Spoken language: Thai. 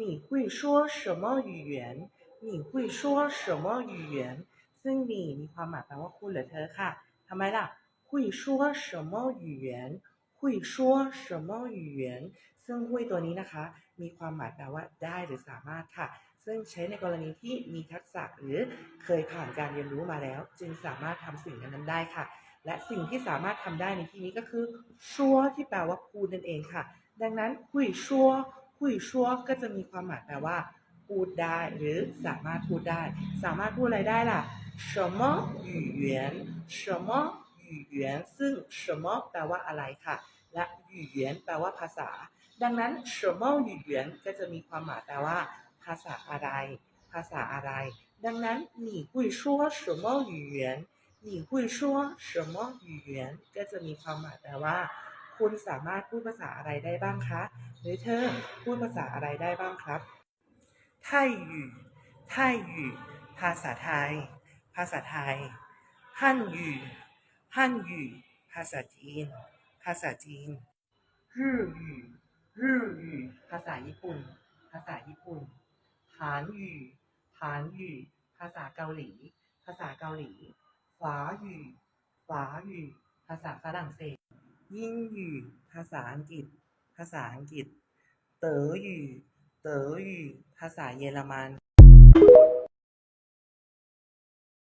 你会说什么语言你会说什么语言ซึ่ง你มีความหมายแปลว่าคุณหรือเธอค่ะทำไมล่ะ会说什么语言会说什么语言ซึ่งหุยตัวนี้นะคะ มีความหมายแปลว่าได้หรือสามารถค่ะ ซึ่งใช้ในกรณีที่มีทักษะหรือเคยผ่านการเรียนรู้มาแล้ว จึงสามารถทำสิ่งนั้นๆได้ค่ะ และสิ่งที่สามารถทำได้ในที่นี้ก็คือชัวที่แปลว่าพูดนั่นเองค่ะ ดังนั้นหุยชัว หุยชัวก็จะมีความหมายแปลว่า พูดได้หรือสามารถพูดได้ สามารถพูดอะไรได้ล่ะ什么语言什么语言ซึ่ง什么แปลว่าอะไรค่ะ และ语言แปลว่าภาษา ดังนั้น什么语言ก็จะมีความหมายแปลว่า ภาษาอะไร ภาษาอะไร ดังนั้น你会说什么语言你会说什么语言ก็จะมีความหมายแปลว่า คุณสามารถพูดภาษาอะไรได้บ้างคะ หรือเธอพูดภาษาอะไรได้บ้างครับ ไทยอยู่ไทยอยู่ภาษาไทย ภาษาไทย ฮั่นอยู่ฮั่นอยู่ภาษาจีน ภาษาจีนฮึ่ยู่ฮึ่ยู่ภาษาญี่ปุ่น ภาษาญี่ปุ่นหานอยู่หานอยู่ภาษาเกาหลี ภาษาเกาหลีฝาอยู่ฝาอยู่ภาษาฝรั่งเศส ยิ่งหยู่ภาษาอังกฤษ ภาษาอังกฤษ เต๋อหยู่ เต๋อหยู่ ภาษาเยอรมัน